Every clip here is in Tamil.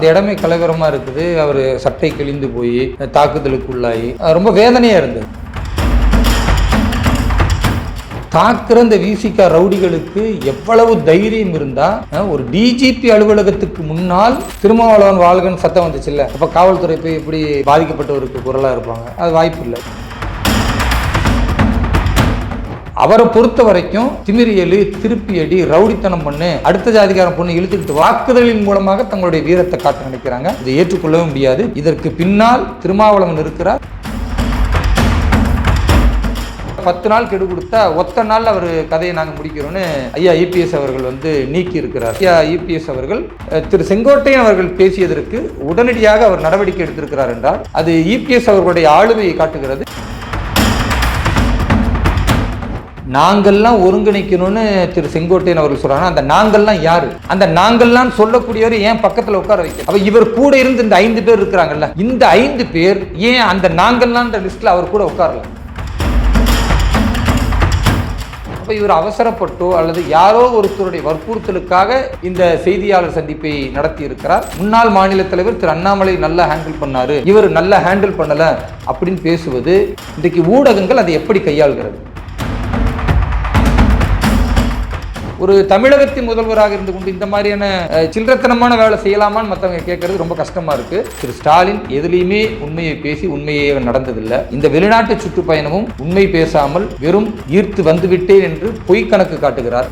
அந்த இடமே கலவரமாக இருக்குது. அவர் சட்டை கிழிந்து போய் தாக்குதலுக்குள்ளாகி ரொம்ப வேதனையாக இருந்தது. தாக்குற இந்த விசிகா ரவுடிகளுக்கு எவ்வளவு தைரியம் இருந்தா ஒரு டிஜிபி அலுவலகத்துக்கு முன்னால் திருமாவளவன் வாழ்கன்னு சத்தம் வந்துச்சுல்ல. அப்ப காவல்துறை போய் எப்படி பாதிக்கப்பட்டவருக்கு குரலா இருப்பாங்க. அது வாய்ப்பு இல்லை. அவரை பொறுத்த வரைக்கும் திமிரி எலி திருப்பி அடி ரவுடித்தனம் பண்ணு அடுத்த ஜாதிகாரம் பொண்ணு இழுத்துக்கிட்டு வாக்குதலின் மூலமாக தங்களுடைய வீரத்தை காட்ட நினைக்கிறாங்க. இதை ஏற்றுக்கொள்ளவே முடியாது. இதற்கு பின்னால் திருமாவளவன் இருக்கிறார். பத்து நாள் கெடு கொடுத்தா ஒத்த நாள் அவர் கதையை நாங்கள் முடிக்கிறோம்னு ஐயா இபிஎஸ் அவர்கள் வந்து நீக்கி இருக்கிறார். ஐயா இபிஎஸ் அவர்கள் திரு செங்கோட்டையன் அவர்கள் பேசியதற்கு உடனடியாக அவர் நடவடிக்கை எடுத்திருக்கிறார் என்றால் அது இபிஎஸ் அவர்களுடைய ஆளுமையை காட்டுகிறது. நாங்கள்லாம் ஒருங்கிணைக்கணும்னு திரு செங்கோட்டையன் அவர்கள் சொல்றாங்க. அந்த நாங்கள்லாம் யாரு? அந்த நாங்கள்லாம் சொல்லக்கூடியவர் ஏன் பக்கத்தில் உட்கார வைக்க? அப்ப இவர் கூட இருந்து இந்த ஐந்து பேர் இருக்கிறாங்கல்ல இந்த ஐந்து பேர் ஏன் அந்த நாங்கள்லான்ற லிஸ்ட்ல அவர் கூட உட்காரல? அப்ப இவர் அவசரப்பட்டோ அல்லது யாரோ ஒருத்தருடைய வற்புறுத்தலுக்காக இந்த செய்தியாளர் சந்திப்பை நடத்தி இருக்கிறார் முன்னாள் மாநில தலைவர் திரு அண்ணாமலை நல்லா ஹேண்டில் பண்ணாரு. இவர் நல்லா ஹேண்டில் பண்ணல அப்படின்னு பேசுவது இன்றைக்கு ஊடகங்கள் அதை எப்படி கையாள்கிறது? ஒரு தமிழகத்தின் முதல்வராக இருந்து கொண்டு இந்த மாதிரியான அஹ், சில்லறத்தனமான வேலை செய்யலாமான்னு மற்றவங்க கேட்கறது ரொம்ப கஷ்டமா இருக்கு. திரு ஸ்டாலின் எதுலேயுமே உண்மையை பேசி உண்மையே நடந்ததில்லை. இந்த வெளிநாட்டு சுற்றுப்பயணமும் உண்மை பேசாமல் வெறும் ஈர்த்து வந்துவிட்டேன் என்று பொய் கணக்கு காட்டுகிறார்.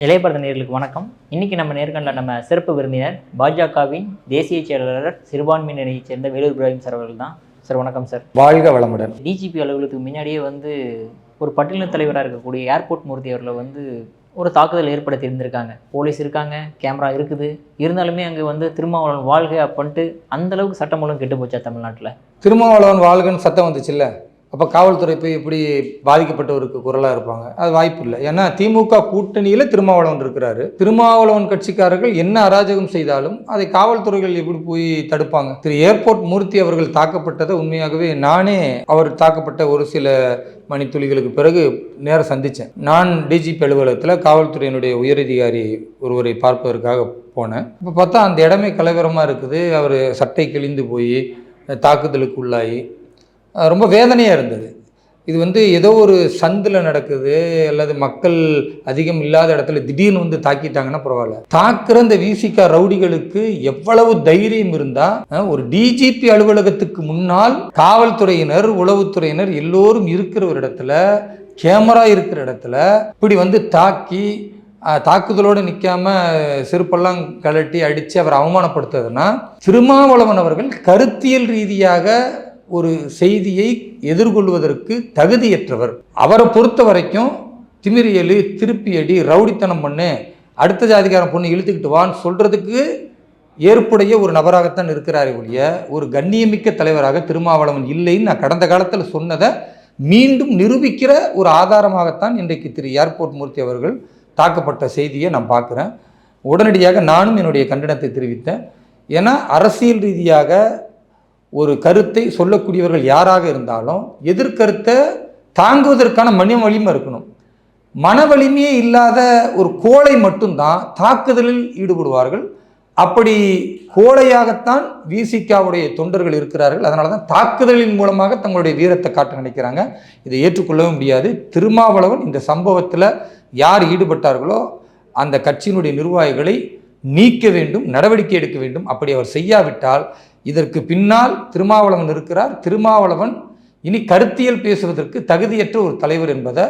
இளையபரத நேர்களுக்கு வணக்கம். இன்னைக்கு நம்ம நேர்காணல நம்ம சிறப்பு விருந்தினர் பாஜகவின் தேசிய செயலாளர் சிறுபான்மையினர் சேர்ந்த வேலூர் இப்ராஹிம் சார் அவர்கள் தான். சார் வணக்கம் சார். வாழ்க வளமுடன். டிஜிபி அலுவலகத்துக்கு முன்னாடியே வந்து ஒரு பட்டியலின தலைவராக இருக்கக்கூடிய ஏர்போர்ட் மூர்த்தி அவர்களை வந்து ஒரு தாக்குதல் ஏற்படுத்தி இருந்திருக்காங்க போலீஸ் இருக்காங்க கேமரா இருக்குது. இருந்தாலுமே அங்கே வந்து திருமாவளவன் வாழ்க அப்படின்ட்டு அந்த அளவுக்கு சட்டம் ஒழுங்கு கெட்டு போச்சா தமிழ்நாட்டில்? திருமாவளவன் வாழ்கன்னு சத்தம் வந்துச்சுல்ல? அப்போ காவல்துறை போய் எப்படி பாதிக்கப்பட்டவருக்கு குரலாக இருப்பாங்க. அது வாய்ப்பு இல்லை. ஏன்னா திமுக கூட்டணியில் திருமாவளவன் இருக்கிறாரு. திருமாவளவன் கட்சிக்காரர்கள் என்ன அராஜகம் செய்தாலும் அதை காவல்துறைகள் எப்படி போய் தடுப்பாங்க. திரு. ஏர்போர்ட் மூர்த்தி அவர்கள் தாக்கப்பட்டதை உண்மையாகவே நானே அவர் தாக்கப்பட்ட ஒரு சில மணித்துளிகளுக்கு பிறகு நேரம் சந்தித்தேன் நான் டிஜிபி அலுவலகத்தில் காவல்துறையினுடைய உயரதிகாரி ஒருவரை பார்ப்பதற்காக போனேன். இப்போ பார்த்தா அந்த இடமே கலவரமாக இருக்குது. அவர் சட்டை கிழிந்து போய் தாக்குதலுக்கு உள்ளாகி ரொம்ப வேதனையாக இருந்தது. இது வந்து ஏதோ ஒரு சந்தில் நடக்குது அல்லது மக்கள் அதிகம் இல்லாத இடத்துல திடீர்னு வந்து தாக்கிட்டாங்கன்னா பரவாயில்ல. தாக்குற இந்த விசிகா ரவுடிகளுக்கு எவ்வளவு தைரியம் இருந்தால் ஒரு டிஜிபி அலுவலகத்துக்கு முன்னால் காவல்துறையினர் உளவுத்துறையினர் எல்லோரும் இருக்கிற ஒரு இடத்துல கேமரா இருக்கிற இடத்துல இப்படி வந்து தாக்கி தாக்குதலோடு நிற்காம செருப்பெல்லாம் கழட்டி அடித்து அவரை அவமானப்படுத்துறதுன்னா திருமாவளவன் அவர்கள் கருத்தியல் ரீதியாக ஒரு செய்தியை எதிர்கொள்வதற்கு தகுதியற்றவர். அவரை பொறுத்த வரைக்கும் திமிரி எலி திருப்பி அடி ரவுடித்தனம் பண்ணு அடுத்த ஜாதிகாரன் பொண்ணு இழுத்துக்கிட்டு வான்னு சொல்கிறதுக்கு ஏற்புடைய ஒரு நபராகத்தான் இருக்கிறாரே ஒழிய ஒரு கண்ணியமிக்க தலைவராக திருமாவளவன் இல்லைன்னு நான் கடந்த காலத்தில் சொன்னதை மீண்டும் நிரூபிக்கிற ஒரு ஆதாரமாகத்தான் இன்றைக்கு திரு. ஏர்போர்ட் மூர்த்தி அவர்கள் தாக்கப்பட்ட செய்தியை நான் பார்க்குறேன். உடனடியாக நானும் என்னுடைய கண்டனத்தை தெரிவித்தேன். ஏன்னா அரசியல் ரீதியாக ஒரு கருத்தை சொல்லக்கூடியவர்கள் யாராக இருந்தாலும் எதிர்கருத்தை தாங்குவதற்கான மன வலிமை இருக்கணும். மன வலிமையே இல்லாத ஒரு கோழை மட்டும்தான் தாக்குதலில் ஈடுபடுவார்கள். அப்படி கோழையாகத்தான் விசிகாவுடைய தொண்டர்கள் இருக்கிறார்கள். அதனால தான் தாக்குதலின் மூலமாக தங்களுடைய வீரத்தை காட்ட நினைக்கிறாங்க. இதை ஏற்றுக்கொள்ளவே முடியாது. திருமாவளவன் இந்த சம்பவத்தில் யார் ஈடுபட்டார்களோ அந்த கட்சியினுடைய நிர்வாகிகளை நீக்க வேண்டும் நடவடிக்கை எடுக்க வேண்டும். அப்படி அவர் செய்யாவிட்டால் இதற்கு பின்னால் திருமாவளவன் இருக்கிறார். திருமாவளவன் இனி கருத்தியல் பேசுவதற்கு தகுதியற்ற ஒரு தலைவர் என்பதை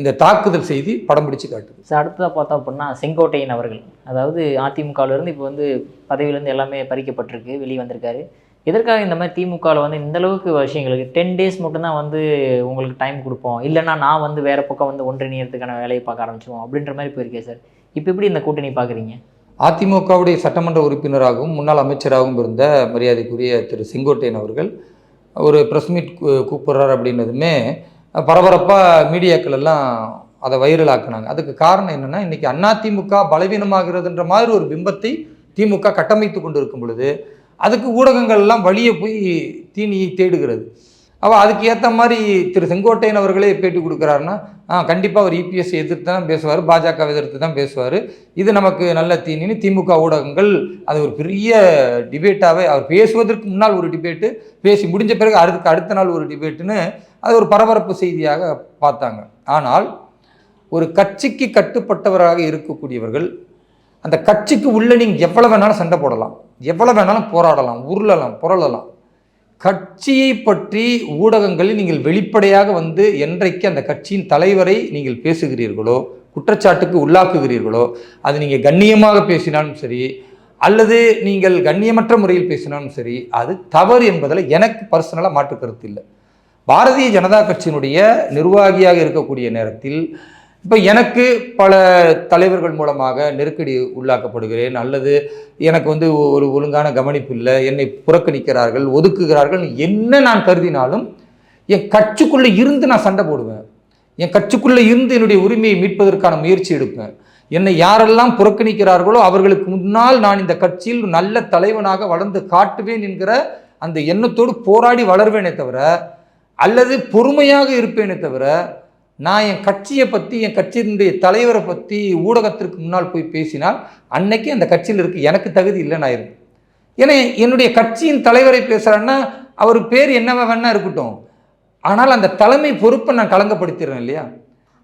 இந்த தாக்குதல் செய்தி படம் பிடிச்சு காட்டுது. சார் அடுத்ததாக பார்த்தோம் அப்படின்னா செங்கோட்டையன் அவர்கள். அதாவது அதிமுகவிலேருந்து இப்போ வந்து பதவியிலேருந்து எல்லாமே பறிக்கப்பட்டிருக்கு வெளியே வந்திருக்காரு எதற்காக இந்த மாதிரி திமுகவில் வந்து இந்த அளவுக்கு விஷயங்களுக்கு டென் டேஸ் மட்டும்தான் வந்து உங்களுக்கு டைம் கொடுப்போம்? இல்லைன்னா நான் வந்து வேறு பக்கம் வந்து ஒன்றிணையத்துக்கான வேலையை பார்க்க ஆரம்பிச்சிடுவோம் அப்படின்ற மாதிரி போயிருக்கேன் சார். இப்போ எப்படி இந்த கூட்டணி பார்க்குறீங்க? அதிமுகவுடைய சட்டமன்ற உறுப்பினராகவும் முன்னாள் அமைச்சராகவும் இருந்த மரியாதைக்குரிய திரு செங்கோட்டையன் அவர்கள் ஒரு ப்ரெஸ் மீட் கூப்பிட்றாரு அப்படின்னதுமே பரபரப்பாக மீடியாக்கள் எல்லாம் அதை வைரலாக்குனாங்க அதுக்கு காரணம் என்னென்னா இன்றைக்கி அதிமுக பலவீனமாகிறதுன்ற மாதிரி ஒரு பிம்பத்தை திமுக கட்டமைத்து கொண்டு இருக்கும் பொழுது அதுக்கு ஊடகங்கள் எல்லாம் வழியே போய் தீனியை தேடுகிறது. அவள் அதுக்கு ஏற்ற மாதிரி திரு செங்கோட்டையன் அவர்களே பேட்டி கொடுக்குறாருன்னா கண்டிப்பாக அவர் இபிஎஸ் எதிர்த்து தான் பேசுவார் பாஜக எதிர்த்து தான் பேசுவார். இது நமக்கு நல்ல தீனின்னு திமுக ஊடகங்கள் அது ஒரு பெரிய டிபேட்டாகவே அவர் பேசுவதற்கு முன்னால் ஒரு டிபேட்டு பேசி முடிஞ்ச பிறகு அதுக்கு அடுத்த நாள் ஒரு டிபேட்டுன்னு அது ஒரு பரபரப்பு செய்தியாக பார்த்தாங்க. ஆனால் ஒரு கட்சிக்கு கட்டுப்பட்டவராக இருக்கக்கூடியவர்கள் அந்த கட்சிக்கு உள்ள நீங்கள் எவ்வளோ வேணாலும் சண்டை போடலாம். எவ்வளோ வேணாலும் போராடலாம் உருளலாம் புரளலாம். கட்சியை பற்றி ஊடகங்களில் நீங்கள் வெளிப்படையாக வந்து என்றைக்கு அந்த கட்சியின் தலைவரை நீங்கள் பேசுகிறீர்களோ குற்றச்சாட்டுக்கு உள்ளாக்குகிறீர்களோ அது நீங்கள் கண்ணியமாக பேசினாலும் சரி அல்லது நீங்கள் கண்ணியமற்ற முறையில் பேசினாலும் சரி அது தவறு என்பதில் எனக்கு பர்சனலாக மாற்று கருத்து இல்லை. பாரதிய ஜனதா கட்சியினுடைய நிர்வாகியாக இருக்கக்கூடிய நேரத்தில் இப்போ எனக்கு பல தலைவர்கள் மூலமாக நெருக்கடி உள்ளாக்கப்படுகிறேன் அல்லது எனக்கு வந்து ஒரு ஒழுங்கான கவனிப்பு இல்லை என்னை புறக்கணிக்கிறார்கள் ஒதுக்குகிறார்கள் என்ன நான் கருதினாலும் என் கட்சிக்குள்ளே இருந்து நான் சண்டை போடுவேன். என் கட்சிக்குள்ளே இருந்து என்னுடைய உரிமையை மீட்பதற்கான முயற்சி எடுப்பேன். என்னை யாரெல்லாம் புறக்கணிக்கிறார்களோ அவர்களுக்கு முன்னால் நான் இந்த கட்சியில் நல்ல தலைவனாக வளர்ந்து காட்டுவேன் என்கிற அந்த எண்ணத்தோடு போராடி வளர்வேனே தவிர அல்லது பொறுமையாக இருப்பேனே தவிர நான் என் கட்சியை பற்றி என் கட்சியினுடைய தலைவரை பற்றி ஊடகத்திற்கு முன்னால் போய் பேசினால் அன்னைக்கு அந்த கட்சியில் இருக்குது எனக்கு தகுதி இல்லைன்னு ஆயிரும். ஏன்னா என்னுடைய கட்சியின் தலைவரை பேசுகிறான்னா அவர் பேர் என்னவா வேணா இருக்கட்டும். ஆனால் அந்த தலைமை பொறுப்பை நான் களங்கப்படுத்திடுறேன் இல்லையா?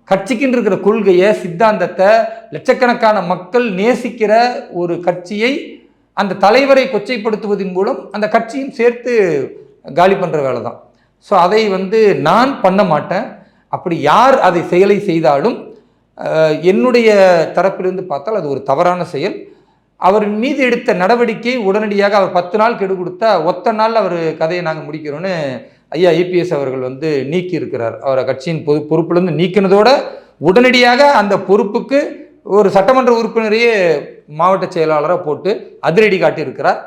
கட்சிக்குன்னு இருக்கிற கொள்கையை சித்தாந்தத்தை லட்சக்கணக்கான மக்கள் நேசிக்கிற ஒரு கட்சியை அந்த தலைவரை கொச்சைப்படுத்துவதன் மூலம் அந்த கட்சியும் சேர்த்து காலி பண்ணுற வேலை தான் ஸோ அதை வந்து நான் பண்ண மாட்டேன். அப்படி யார் அதை செயலை செய்தாலும் என்னுடைய தரப்பிலிருந்து பார்த்தால் அது ஒரு தவறான செயல். அவரின் மீது எடுத்த நடவடிக்கை உடனடியாக அவர் பத்து நாள் கெடு கொடுத்தா ஒத்த நாள் அவர் கதையை நாங்கள் முடிக்கிறோன்னு ஐயா ஐபிஎஸ் அவர்கள் வந்து நீக்கி இருக்கிறார். அவரை கட்சியின் பொது பொறுப்பிலிருந்து நீக்கினதோட உடனடியாக அந்த பொறுப்புக்கு ஒரு சட்டமன்ற உறுப்பினரையே மாவட்ட செயலாளராக போட்டு அதிரடி காட்டியிருக்கிறார்.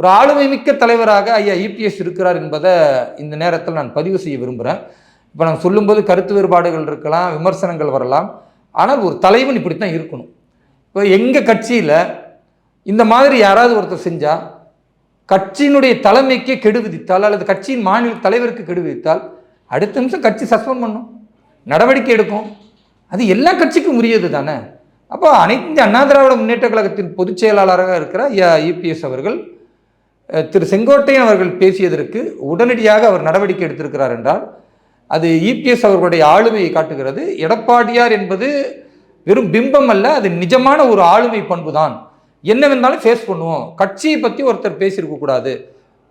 ஒரு ஆளுமை மிக்க தலைவராக ஐயா இபிஎஸ் இருக்கிறார் என்பதை இந்த நேரத்தில் நான் பதிவு செய்ய விரும்புகிறேன் இப்போ நான் சொல்லும்போது கருத்து வேறுபாடுகள் இருக்கலாம் விமர்சனங்கள் வரலாம். ஆனால் ஒரு தலைவன் இப்படித்தான் இருக்கணும். இப்போ எங்கள் கட்சியில் இந்த மாதிரி யாராவது ஒருத்தர் செஞ்சால் கட்சியினுடைய தலைமைக்கே கெடு விதித்தால் அல்லது கட்சியின் மாநில தலைவருக்கு கெடு விதித்தால் அடுத்த நிமிஷம் கட்சி சஸ்பெண்ட் பண்ணும். நடவடிக்கை எடுக்கும். அது எல்லா கட்சிக்கும் உரியது தானே. அப்போ அனைத்து அண்ணா திராவிட முன்னேற்ற கழகத்தின் பொதுச் செயலாளராக இருக்கிற இபிஎஸ் அவர்கள் திரு செங்கோட்டையன் அவர்கள் பேசியதற்கு உடனடியாக அவர் நடவடிக்கை எடுத்திருக்கிறார் என்றால் அது இபிஎஸ் அவர்களுடைய ஆளுமையை காட்டுகிறது. எடப்பாடியார் என்பது வெறும் பிம்பம் அல்ல அது நிஜமான ஒரு ஆளுமை பண்பு தான் என்ன வேணாலும் ஃபேஸ் பண்ணுவோம். கட்சியை பற்றி ஒருத்தர் பேசியிருக்க கூடாது.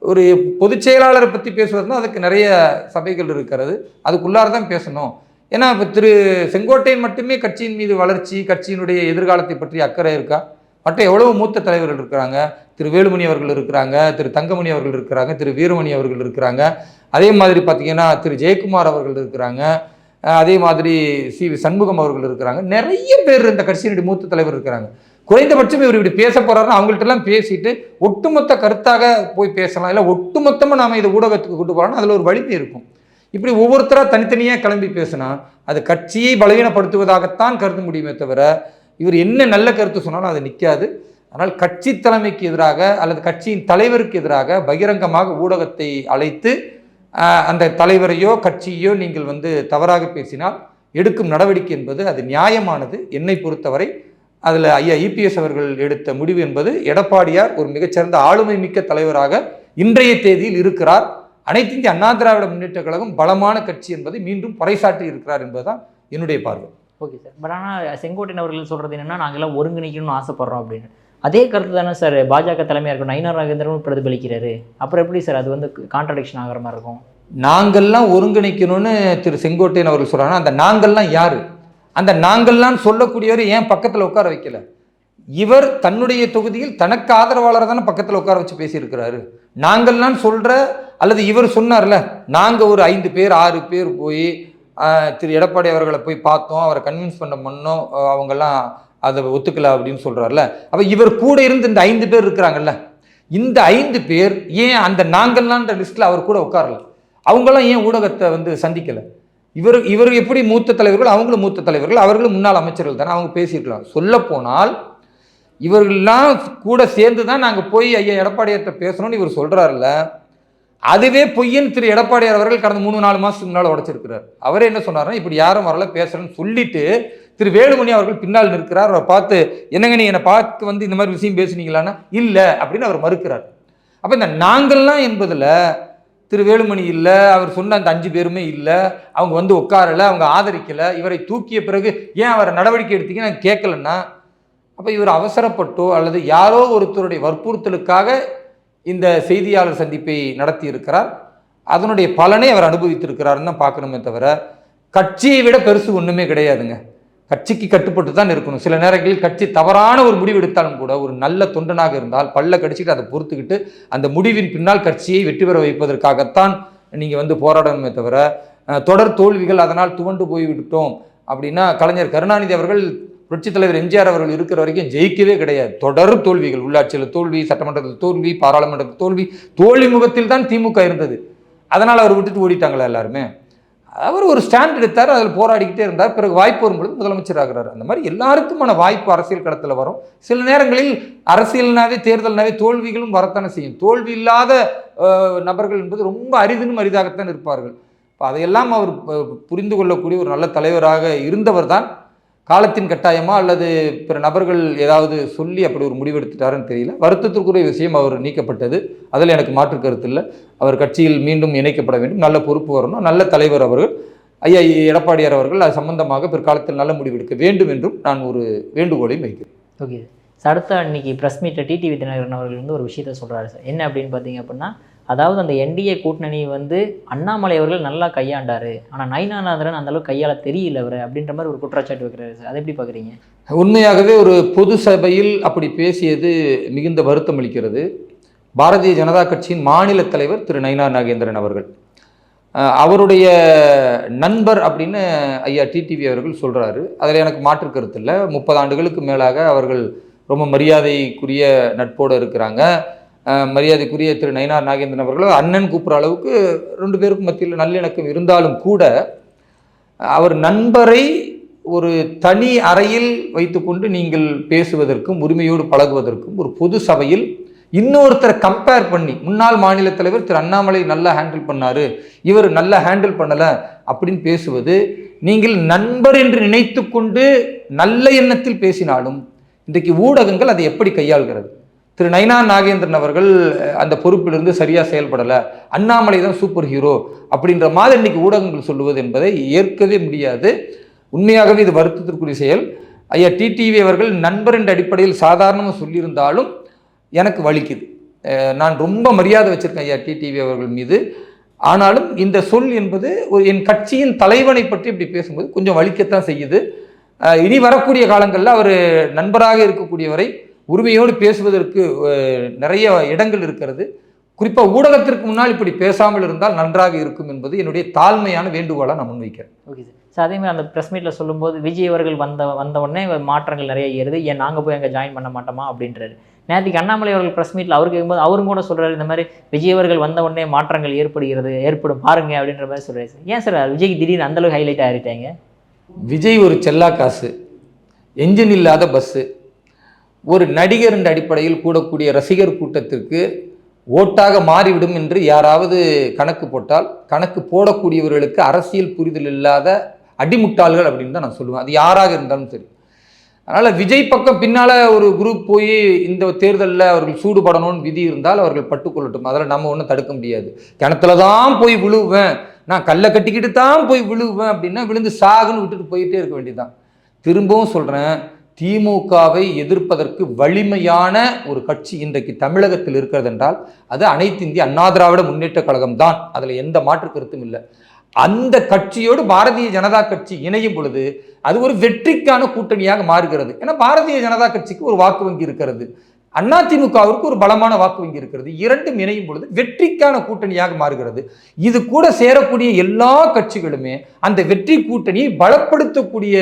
ஒரு பொதுச் செயலாளரை பற்றி பேசுவதுனா அதுக்கு நிறைய சபைகள் இருக்கிறது. அதுக்குள்ளார தான் பேசணும். ஏன்னா இப்போ திரு செங்கோட்டையன் மட்டுமே கட்சியின் மீது வளர்ச்சி கட்சியினுடைய எதிர்காலத்தை பற்றி அக்கறை இருக்கா? மற்ற எவ்வளவு மூத்த தலைவர்கள் இருக்கிறாங்க? திரு வேலுமணி அவர்கள் இருக்கிறாங்க திரு தங்கமணி அவர்கள் இருக்கிறாங்க திரு வீரமணி அவர்கள் இருக்கிறாங்க. அதே மாதிரி பார்த்திங்கன்னா திரு ஜெயக்குமார் அவர்கள் இருக்கிறாங்க. அதே மாதிரி சி வி சண்முகம் அவர்கள் இருக்கிறாங்க. நிறைய பேர் இந்த கட்சியினுடைய மூத்த தலைவர் இருக்கிறாங்க. குறைந்தபட்சம் இவர் இப்படி பேச போறாருன்னா அவங்கள்ட்டலாம் பேசிட்டு ஒட்டுமொத்த கருத்தாக போய் பேசலாம். இல்லை ஒட்டுமொத்தமாக நாம் இதை ஊடகத்துக்கு கொண்டு போகிறோம்னா அதில் ஒரு வலிமை இருக்கும். இப்படி ஒவ்வொருத்தராக தனித்தனியாக கிளம்பி பேசினா அது கட்சியை பலவீனப்படுத்துவதாகத்தான் கருத முடியுமே தவிர இவர் என்ன நல்ல கருத்து சொன்னாலும் அது நிற்காது ஆனால் கட்சி தலைமைக்கு எதிராக அல்லது கட்சியின் தலைவருக்கு எதிராக பகிரங்கமாக ஊடகத்தை அழைத்து அந்த தலைவரையோ கட்சியோ நீங்கள் வந்து தவறாக பேசினால் எடுக்கும் நடவடிக்கை என்பது அது நியாயமானது. என்னை பொறுத்தவரை அதில் ஐயா இபிஎஸ் அவர்கள் எடுத்த முடிவு என்பது எடப்பாடியார் ஒரு மிகச்சிறந்த ஆளுமை மிக்க தலைவராக இன்றைய தேதியில் இருக்கிறார். அனைத்து இந்திய அண்ணா திராவிட முன்னேற்ற கழகம் பலமான கட்சி என்பதை மீண்டும் பறைசாற்றி இருக்கிறார் என்பதுதான் என்னுடைய பார்வை. Okay sir. பட் ஆனால் செங்கோட்டையன் அவர்கள் சொல்கிறது என்னென்னா நாங்கள்லாம் ஒருங்கிணைக்கணும்னு ஆசைப்படுறோம் அப்படின்னு. அதே கருத்து தானே சார்? பாஜக தலைமையாக இருக்கும் நயினார் நாகேந்திரனும் பிரதிபலிக்கிறாரு. அப்புறம் எப்படி சார்? அது வந்து கான்ட்ரடிக்ஷன் ஆகிற மாதிரி இருக்கும். நாங்கள்லாம் ஒருங்கிணைக்கணும்னு திரு செங்கோட்டையன் அவர்கள் சொல்கிறாங்க அந்த நாங்கள்லாம் யார்? அந்த நாங்கள்லாம் சொல்லக்கூடியவர் ஏன் பக்கத்தில் உட்கார வைக்கல? இவர் தன்னுடைய தொகுதியில் தனக்கு ஆதரவாளர் தானே பக்கத்தில் உட்கார வச்சு பேசியிருக்கிறாரு. நாங்கள்லாம் சொல்கிற அல்லது இவர் சொன்னார்ல நாங்கள் ஒரு ஐந்து பேர் ஆறு பேர் போய் திரு எடப்பாடி அவர்களை போய் பார்த்தோம். அவரை கன்வின்ஸ் பண்ண பண்ணோம் அவங்கெல்லாம் அதை ஒத்துக்கல அப்படின்னு சொல்கிறார்ல அப்போ இவர் கூட இருந்து இந்த ஐந்து பேர் இருக்கிறாங்கல்ல. இந்த ஐந்து பேர் ஏன் அந்த நாங்கள்லான்ற லிஸ்ட்டில் அவர் கூட உட்காரல? அவங்களாம் ஏன் ஊடகத்தை வந்து சந்திக்கலை? இவர் இவர் எப்படி மூத்த தலைவர்கள்? அவங்களும் மூத்த தலைவர்கள். அவர்களும் முன்னாள் அமைச்சர்கள் தானே. அவங்க பேசியிருக்கலாம். சொல்லப்போனால் இவர்கள்லாம் கூட சேர்ந்து தான் நாங்கள் போய் ஐயா எடப்பாடியார்கிட்ட பேசணும்னு இவர் சொல்கிறாருல்ல அதுவே பொய்யன் திரு எடப்பாடியார் அவர்கள் கடந்த மூணு நாலு மாதத்துக்கு முன்னால் உடச்சிருக்கிறார். அவரே என்ன சொன்னார்னா இப்படி யாரும் வரல பேசுறேன்னு சொல்லிட்டு திரு வேலுமணி அவர்கள் பின்னால் நிற்கிறார். அவரை பார்த்து என்னங்க நீ என்னை பார்த்து வந்து இந்த மாதிரி விஷயம் பேசுனீங்களான்னா? இல்லை அப்படின்னு அவர் மறுக்கிறார். அப்போ இந்த நாங்கள்லாம் என்பதில் திரு வேலுமணி இல்லை அவர் சொன்ன அந்த அஞ்சு பேருமே இல்லை அவங்க வந்து உட்காரலை அவங்க ஆதரிக்கலை இவரை தூக்கிய பிறகு ஏன் அவரை நடவடிக்கை எடுத்தீங்க நான் கேட்கலன்னா அப்போ இவர் அவசரப்பட்டோ அல்லது யாரோ ஒருத்தருடைய வற்புறுத்தலுக்காக இந்த செய்தியாளர் சந்திப்பை நடத்தி இருக்கிறார். அதனுடைய பலனை அவர் அனுபவித்திருக்கிறாருன்னு தான் பார்க்கணுமே தவிர கட்சியை விட பெருசு ஒன்றுமே கிடையாதுங்க. கட்சிக்கு கட்டுப்பட்டு தான் இருக்கணும். சில நேரங்களில் கட்சி தவறான ஒரு முடிவு எடுத்தாலும் கூட ஒரு நல்ல தொண்டனாக இருந்தால் பல்ல கடிச்சிட்டு அதை பொறுத்துக்கிட்டு அந்த முடிவின் பின்னால் கட்சியை வெற்றி பெற வைப்பதற்காகத்தான் நீங்கள் வந்து போராடணுமே தவிர தொடர் தோல்விகள் அதனால் துவண்டு போய் விட்டோம் அப்படின்னா கலைஞர் கருணாநிதி அவர்கள் புரட்சித் தலைவர் எம்ஜிஆர் அவர்கள் இருக்கிற வரைக்கும் ஜெயிக்கவே கிடையாது. தொடர் தோல்விகள் உள்ளாட்சியில் தோல்வி சட்டமன்றத்தில் தோல்வி பாராளுமன்றத்தில் தோல்வி தோல்வி முகத்தில் தான் திமுக இருந்தது. அதனால் அவர் விட்டுட்டு ஓடிட்டாங்களா எல்லாருமே? அவர் ஒரு ஸ்டாண்ட் எடுத்தார் அதில் போராடிக்கிட்டே இருந்தார். பிறகு வாய்ப்பு வரும்பொழுது முதலமைச்சர் ஆகிறார் அந்த மாதிரி எல்லாருக்குமான வாய்ப்பு அரசியல் கடத்தில் வரும். சில நேரங்களில் அரசியல்னாவே தேர்தல்னாவே தோல்விகளும் வரத்தானே செய்யும். தோல்வி இல்லாத நபர்கள் என்பது ரொம்ப அரிதினும் அரிதாகத்தான் இருப்பார்கள். இப்போ அதையெல்லாம் அவர் புரிந்து கொள்ளக்கூடிய ஒரு நல்ல தலைவராக இருந்தவர் தான் காலத்தின் கட்டாயமா அல்லது பிற நபர்கள் ஏதாவது சொல்லி அப்படி ஒரு முடிவெடுத்துட்டாருன்னு தெரியல. வருத்தத்திற்குரிய விஷயம் அவர் நீக்கப்பட்டது. அதில் எனக்கு மாற்று கருத்து இல்லை. அவர் கட்சியில் மீண்டும் இணைக்கப்பட வேண்டும். நல்ல பொறுப்பு வரணும். நல்ல தலைவர் அவர்கள் ஐயா எடப்பாடியார் அவர்கள் அது சம்பந்தமாக பிற்காலத்தில் நல்ல முடிவெடுக்க வேண்டும் என்றும் நான் ஒரு வேண்டுகோளையும் வைக்கிறேன். ஓகே. சார் அடுத்த அன்னைக்கு ப்ரெஸ் மீட்டில் டிடிவி தினகரன் அவர்கள் வந்து ஒரு விஷயத்த சொல்கிறாரு சார். என்ன அப்படின்னு பார்த்தீங்க அப்படின்னா அதாவது அந்த என்டிஏ கூட்டணி வந்து அண்ணாமலை அவர்கள் நல்லா கையாண்டாரு. ஆனால் நயினாநாதரன் அந்த அளவுக்கு கையாள தெரியல அவர் அப்படின்ற மாதிரி ஒரு குற்றச்சாட்டு வைக்கிறாரு சார். அதை எப்படி பார்க்குறீங்க உண்மையாகவே ஒரு பொது சபையில் அப்படி பேசியது மிகுந்த வருத்தம் அளிக்கிறது. பாரதிய ஜனதா கட்சியின் மாநில தலைவர் திரு நயினார் நாகேந்திரன் அவர்கள். அவருடைய நண்பர் அப்படின்னு ஐயா டிடிவி அவர்கள் சொல்கிறாரு அதில் எனக்கு மாற்று கருத்து இல்லை. முப்பது ஆண்டுகளுக்கு மேலாக அவர்கள் ரொம்ப மரியாதைக்குரிய நட்போடு இருக்கிறாங்க. மரியாதைக்குரிய திரு நயினார் நாகேந்திரன் அவர்கள் அண்ணன் கூப்பிட்ற அளவுக்கு ரெண்டு பேருக்கும் மத்தியில் நல்லிணக்கம் இருந்தாலும் கூட அவர் நண்பரை ஒரு தனி அறையில் வைத்துக்கொண்டு நீங்கள் பேசுவதற்கும் உரிமையோடு பழகுவதற்கும் ஒரு பொது சபையில் இன்னொருத்தரை கம்பேர் பண்ணி முன்னாள் மாநில தலைவர் திரு அண்ணாமலை நல்லா ஹேண்டில் பண்ணார் இவர் நல்லா ஹேண்டில் பண்ணலை அப்படின்னு பேசுவது நீங்கள் நண்பர் என்று நினைத்து கொண்டு நல்ல எண்ணத்தில் பேசினாலும் இன்றைக்கு ஊடகங்கள் அதை எப்படி கையாள்கிறது? திரு நைனா நாகேந்திரன் அவர்கள் அந்த பொறுப்பிலிருந்து சரியாக செயல்படலை. அண்ணாமலை தான் சூப்பர் ஹீரோ அப்படின்ற மாதிரி இன்னைக்கு ஊடகங்கள் சொல்லுவது என்பதை ஏற்கவே முடியாது. உண்மையாகவே இது வருத்தத்திற்குரிய செயல். ஐயா டிடிவி அவர்கள் நண்பர் என்ற அடிப்படையில் சாதாரணமாக சொல்லியிருந்தாலும் எனக்கு வலிக்குது. நான் ரொம்ப மரியாதை வச்சுருக்கேன் ஐயா டிடிவி அவர்கள் மீது. ஆனாலும் இந்த சொல் என்பது ஒரு என் கட்சியின் தலைவனை பற்றி இப்படி பேசும்போது கொஞ்சம் வலிக்கத்தான் செய்யுது. இனி வரக்கூடிய காலங்களில் அவர் நண்பராக இருக்கக்கூடியவரை உரிமையோடு பேசுவதற்கு நிறைய இடங்கள் இருக்கிறது. குறிப்பாக ஊடகத்திற்கு முன்னால் இப்படி பேசாமல் இருந்தால் நன்றாக இருக்கும் என்பது என்னுடைய தாழ்மையான வேண்டுகோளாக நான் முன்வைக்கிறேன். Okay sir. சார் அதே மாதிரி அந்த ப்ரெஸ் மீட்டில் சொல்லும்போது விஜய் அவர்கள் வந்த வந்த உடனே மாற்றங்கள் நிறைய ஏறுது. ஏன் நாங்கள் போய் அங்கே ஜாயின் பண்ண மாட்டோமா? அப்படின்றாரு. நேற்றுக்கு அண்ணாமலை அவர்கள் ப்ரெஸ் மீட்டில் அவருக்கு இருக்கும்போது அவரும் கூட சொல்கிறாரு இந்த மாதிரி விஜய் அவர்கள் வந்த உடனே மாற்றங்கள் ஏற்படுகிறது ஏற்படும் பாருங்க அப்படின்ற மாதிரி சொல்கிறாரு சார். ஏன் சார் விஜய்க்கு திடீர்னு அந்த அளவுக்கு ஹைலைட் ஆகிட்டாங்க விஜய் ஒரு செல்லா காசு என்ஜின் இல்லாத பஸ்ஸு ஒரு நடிகர் என்ற அடிப்படையில் கூடக்கூடிய ரசிகர் கூட்டத்திற்கு ஓட்டாக மாறிவிடும் என்று யாராவது கணக்கு போட்டால் கணக்கு போடக்கூடியவர்களுக்கு அரசியல் புரிதல் இல்லாத அடிமுட்டாள்கள் அப்படின்னு தான் நான் சொல்லுவேன். அது யாராக இருந்தாலும் சரி. அதனால் விஜய் பக்கம் பின்னால் ஒரு குரூப் போய் இந்த தேர்தலில் அவர்கள் சூடுபடணும்னு விதி இருந்தால் அவர்கள் பட்டுக்கொள்ளட்டும். அதில் நம்ம ஒன்றும் தடுக்க முடியாது. கிணத்துல தான் போய் விழுவேன். நான் கல்லை கட்டிக்கிட்டு தான் போய் விழுவேன் அப்படின்னா விழுந்து சாகுன்னு விட்டுட்டு போயிட்டே இருக்க வேண்டியதுதான். திரும்பவும் சொல்கிறேன் திமுகவை எதிர்ப்பதற்கு வலிமையான ஒரு கட்சி இன்றைக்கு தமிழகத்தில் இருக்கிறது என்றால் அது அனைத்து இந்திய அண்ணா திராவிட முன்னேற்ற கழகம் தான். அதில் எந்த மாற்று கருத்தும் இல்லை. அந்த கட்சியோடு பாரதிய ஜனதா கட்சி இணையும் பொழுது அது ஒரு வெற்றிக்கான கூட்டணியாக மாறுகிறது. ஏன்னா பாரதிய ஜனதா கட்சிக்கு ஒரு வாக்கு வங்கி இருக்கிறது. அதிமுகவிற்கு ஒரு பலமான வாக்கு வங்கி இருக்கிறது. இரண்டும் இணையும் பொழுது வெற்றிக்கான கூட்டணியாக மாறுகிறது. இது கூட சேரக்கூடிய எல்லா கட்சிகளுமே அந்த வெற்றி கூட்டணியை பலப்படுத்தக்கூடிய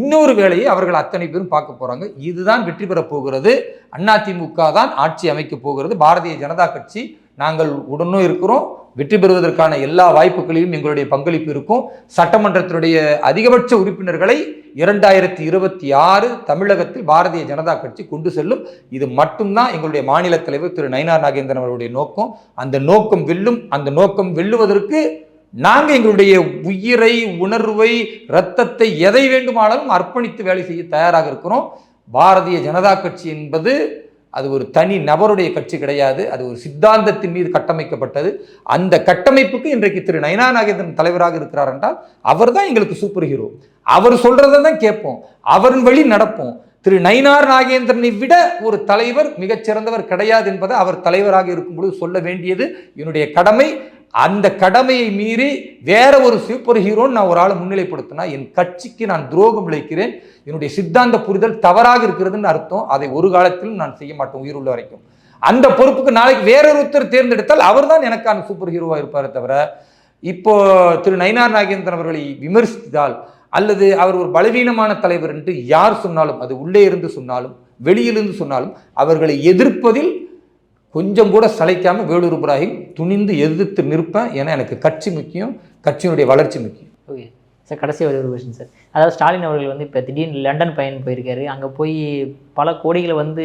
இன்னொரு வேலையை அவர்கள் அத்தனை பேரும் பார்க்க போறாங்க. இதுதான் வெற்றி பெறப் போகிறது. அதிமுக தான் ஆட்சி அமைக்க போகிறது. பாரதிய ஜனதா கட்சி நாங்கள் உடனும் இருக்கிறோம். வெற்றி பெறுவதற்கான எல்லா வாய்ப்புகளிலும் எங்களுடைய பங்களிப்பு இருக்கும். சட்டமன்றத்தினுடைய அதிகபட்ச உறுப்பினர்களை இரண்டாயிரத்தி இருபத்தி ஆறு தமிழகத்தில் பாரதிய ஜனதா கட்சி கொண்டு செல்லும். இது மட்டும்தான் எங்களுடைய மாநில தலைவர் திரு நயினார் நாகேந்திரன் அவருடைய நோக்கம். அந்த நோக்கம் வெல்லும் அந்த நோக்கம் வெல்லுவதற்கு நாங்கள் எங்களுடைய உயிரை உணர்வை இரத்தத்தை எதை வேண்டுமானாலும் அர்ப்பணித்து வேலை செய்ய தயாராக இருக்கிறோம். பாரதிய ஜனதா கட்சி என்பது அது ஒரு தனி நபருடைய கட்சி கிடையாது. அது ஒரு சித்தாந்தத்தின் மீது கட்டமைக்கப்பட்டது. அந்த கட்டமைப்புக்கு இன்றைக்கு திரு நயனா நாகேந்திரன் தலைவராக இருக்கிறார் என்றால் அவர் தான் எங்களுக்கு சூப்பர் ஹீரோ அவர் சொல்றதை தான் கேட்போம். அவரின் வழி நடப்போம். திரு நயினார் நாகேந்திரனை விட ஒரு தலைவர் மிகச்சிறந்தவர் கிடையாது என்பதை அவர் தலைவராக இருக்கும்பொழுது சொல்ல வேண்டியது என்னுடைய கடமை. அந்த கடமையை மீறி வேற ஒரு சூப்பர் ஹீரோன்னு நான் ஒரு ஆளை முன்னிலைப்படுத்தினா என் கட்சிக்கு நான் துரோகம் இழைக்கிறேன் என்னுடைய சித்தாந்த புரிதல் தவறாக இருக்கிறதுன்னு அர்த்தம். அதை ஒரு காலத்திலும் நான் செய்ய மாட்டேன் உயிர் உள்ள வரைக்கும். அந்த பொறுப்புக்கு நாளைக்கு வேறொருத்தர் தேர்ந்தெடுத்தால் அவர்தான் எனக்கான சூப்பர் ஹீரோவாக இருப்பார் தவிர இப்போ திரு நயினார் நாகேந்திரன் அவர்களை விமர்சித்தால் அல்லது அவர் ஒரு பலவீனமான தலைவர் என்று யார் சொன்னாலும் அது உள்ளே இருந்து சொன்னாலும் வெளியிலிருந்து சொன்னாலும் அவர்களை எதிர்ப்பதில் கொஞ்சம் கூட சளைக்காம வேலூர் இப்ராஹிம் துணிந்து எதிர்த்து நிற்பேன் ஏன்னா எனக்கு கட்சி முக்கியம் கட்சியினுடைய வளர்ச்சி முக்கியம். ஓகே. சார் கடைசி ஒரு கொஸ்டின் சார். அதாவது ஸ்டாலின் அவர்கள் வந்து இப்போ திடீர்னு லண்டன் பயணம் போயிருக்காரு. அங்கே போய் பல கோடிகளை வந்து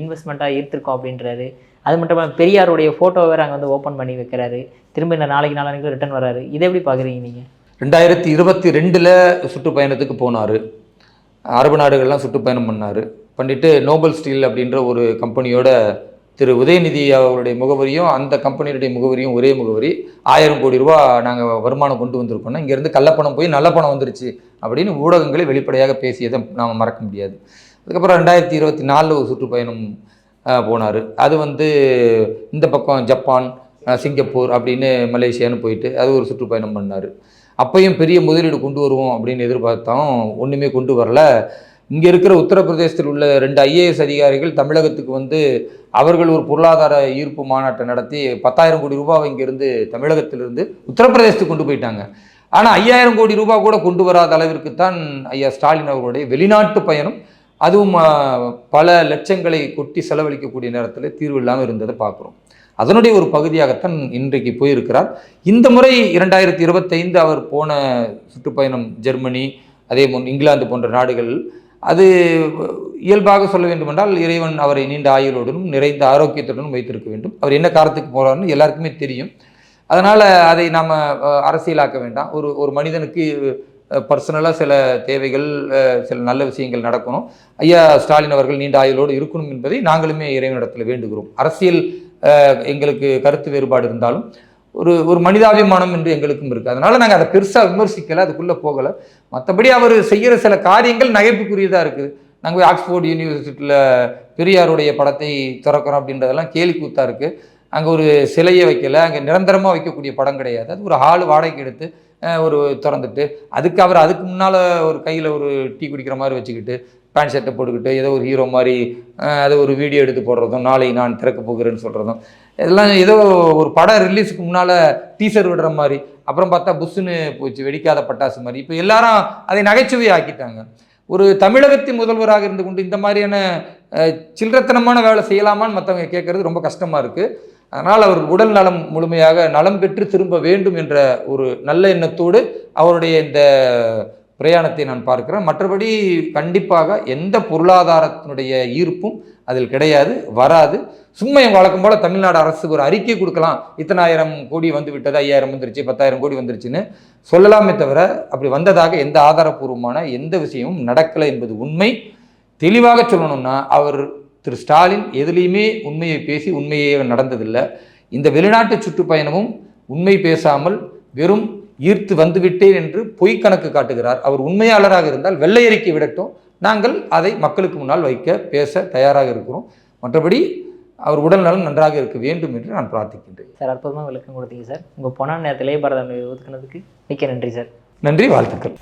இன்வெஸ்ட்மெண்ட்டாக ஈர்த்திருக்கோம் அப்படின்றாரு. அது மட்டும் இல்லாமல் பெரியாருடைய ஃபோட்டோ வேறு அங்கே வந்து ஓப்பன் பண்ணி வைக்கிறாரு. திரும்ப இந்த நாளைக்கு நாளைக்கு ரிட்டர்ன் வராரு இதை எப்படி பார்க்குறீங்க நீங்கள் ரெண்டாயிரத்தி இருபத்தி ரெண்டில் சுற்றுப்பயணத்துக்கு போனார். அரபு நாடுகள்லாம் சுற்றுப்பயணம் பண்ணார். பண்ணிட்டு நோபல் ஸ்டீல் அப்படின்ற ஒரு கம்பெனியோட திரு உதயநிதி அவருடைய முகவரியும் அந்த கம்பெனியுடைய முகவரியும் ஒரே முகவரி. ஆயிரம் கோடி ரூபா நாங்கள் வருமானம் கொண்டு வந்திருக்கோம்னா இங்கேருந்து கள்ளப்பணம் போய் நல்ல பணம் வந்துருச்சு அப்படின்னு ஊடகங்களை வெளிப்படையாக பேசியதை நாம் மறக்க முடியாது. அதுக்கப்புறம் ரெண்டாயிரத்தி இருபத்தி நாலில் ஒரு சுற்றுப்பயணம் போனார். அது வந்து இந்த பக்கம் ஜப்பான் சிங்கப்பூர் அப்படின்னு மலேசியான்னு போயிட்டு அது ஒரு சுற்றுப்பயணம் பண்ணார். அப்பையும் பெரிய முதலீடு கொண்டு வருவோம் அப்படின்னு எதிர்பார்த்தோம். ஒன்றுமே கொண்டு வரல. இங்கே இருக்கிற உத்தரப்பிரதேசத்தில் உள்ள ரெண்டு ஐஏஎஸ் அதிகாரிகள் தமிழகத்துக்கு வந்து அவர்கள் ஒரு பொருளாதார ஈர்ப்பு மாநாட்டை நடத்தி பத்தாயிரம் கோடி ரூபாவை இங்கேருந்து தமிழகத்திலிருந்து உத்தரப்பிரதேசத்துக்கு கொண்டு போயிட்டாங்க. ஆனால் ஐயாயிரம் கோடி ரூபாய் கூட கொண்டு வராத அளவிற்கு தான் ஐயா ஸ்டாலின் அவர்களுடைய வெளிநாட்டு பயணம். அதுவும் பல லட்சங்களை கொட்டி செலவழிக்கக்கூடிய நேரத்தில் தீர்வு இல்லாமல் இருந்ததை பார்க்குறோம். அதனுடைய ஒரு பகுதியாகத்தான் இன்றைக்கு போயிருக்கிறார். இந்த முறை இரண்டாயிரத்தி இருபத்தைந்து அவர் போன சுற்றுப்பயணம் ஜெர்மனி அதே போல் இங்கிலாந்து போன்ற நாடுகள் அது இயல்பாக சொல்ல வேண்டுமென்றால் இறைவன் அவரை நீண்ட ஆயுளுடனும் நிறைந்த ஆரோக்கியத்துடனும் வைத்திருக்க வேண்டும். அவர் என்ன காரணத்துக்கு போகிறாருன்னு எல்லாருக்குமே தெரியும். அதனால் அதை நாம் அரசியலாக்க வேண்டாம். ஒரு ஒரு மனிதனுக்கு பர்சனலாக சில தேவைகள் சில நல்ல விஷயங்கள் நடக்கணும். ஐயா ஸ்டாலின் அவர்கள் நீண்ட ஆயுளோடு இருக்கணும் என்பதை நாங்களுமே இறைவனிடத்தில் வேண்டுகிறோம். அரசியல் எங்களுக்கு கருத்து வேறுபாடு இருந்தாலும் ஒரு ஒரு மனிதாபிமானம் என்று எங்களுக்கும் இருக்குது அதனால் நாங்கள் அதை பெருசாக விமர்சிக்கலை அதுக்குள்ளே போகலை. மற்றபடி அவர் செய்கிற சில காரியங்கள் நகைப்புக்குரியதாக இருக்குது. நாங்கள் போய் ஆக்ஸ்போர்ட் யூனிவர்சிட்டியில் பெரியாருடைய படத்தை திறக்கிறோம் அப்படின்றதெல்லாம் கேலி கூத்தா இருக்குது அங்கே ஒரு சிலையை வைக்கலை அங்கே நிரந்தரமாக வைக்கக்கூடிய படம் கிடையாது. அது ஒரு ஹால் வாடகைக்கு எடுத்து ஒரு திறந்துட்டு அதுக்கு அவர் அதுக்கு முன்னால் ஒரு கையில் ஒரு டீ குடிக்கிற மாதிரி வச்சுக்கிட்டு பேண்ட் ஷர்ட்டை போட்டுக்கிட்டு ஏதோ ஒரு ஹீரோ மாதிரி அதை ஒரு வீடியோ எடுத்து போடுறதும் நாளை நான் திறக்க போகிறேன்னு சொல்கிறதும் இதெல்லாம் ஏதோ ஒரு படம் ரிலீஸுக்கு முன்னால் டீசர் விடுற மாதிரி. அப்புறம் பார்த்தா புஷ்ஷுன்னு போச்சு வெடிக்காத பட்டாசு மாதிரி. இப்போ எல்லாரும் அதை நகைச்சுவை ஆக்கிட்டாங்க. ஒரு தமிழகத்தின் முதல்வராக இருந்து கொண்டு இந்த மாதிரியான சில்லறத்தனமான வேலை செய்யலாமான்னு மற்றவங்க கேட்குறது ரொம்ப கஷ்டமாக இருக்குது அதனால் அவர் உடல் நலம் முழுமையாக நலம் பெற்று திரும்ப வேண்டும் என்ற ஒரு நல்ல எண்ணத்தோடு அவருடைய இந்த பிரயாணத்தை நான் பார்க்கிறேன். மற்றபடி கண்டிப்பாக எந்த பொருளாதாரத்தினுடைய ஈர்ப்பும் அதில் கிடையாது வராது. சும்மா எங்கள் வழக்கம் போல் தமிழ்நாடு அரசுக்கு ஒரு அறிக்கை கொடுக்கலாம். இத்தனாயிரம் கோடி வந்து விட்டது ஐயாயிரம் வந்துருச்சு பத்தாயிரம் கோடி வந்துருச்சுன்னு சொல்லலாமே தவிர அப்படி வந்ததாக எந்த ஆதாரபூர்வமான எந்த விஷயமும் நடக்கலை என்பது உண்மை. தெளிவாக சொல்லணும்னா அவர் திரு ஸ்டாலின் எதுலேயுமே உண்மையை பேசி உண்மையே நடந்ததில்லை. இந்த வெளிநாட்டு சுற்றுப்பயணமும் உண்மை பேசாமல் வெறும் ஈர்த்து வந்துவிட்டேன் என்று பொய்க்கணக்கு காட்டுகிறார். அவர் உண்மையாளராக இருந்தால் வெள்ளை அறிக்கை விடட்டும் நாங்கள் அதை மக்களுக்கு முன்னால் வைக்க பேச தயாராக இருக்கிறோம். மற்றபடி அவர் உடல் நலம் நன்றாக இருக்க வேண்டும் என்று நான் பிரார்த்திக்கின்றேன். சார் அற்புதமாக விளக்கம் கொடுத்தீங்க சார். உங்கள் பொன்னான நேரத்திலே பாரதம் ஒதுக்குனதுக்கு மிக்க நன்றி சார். நன்றி வாழ்த்துக்கள்.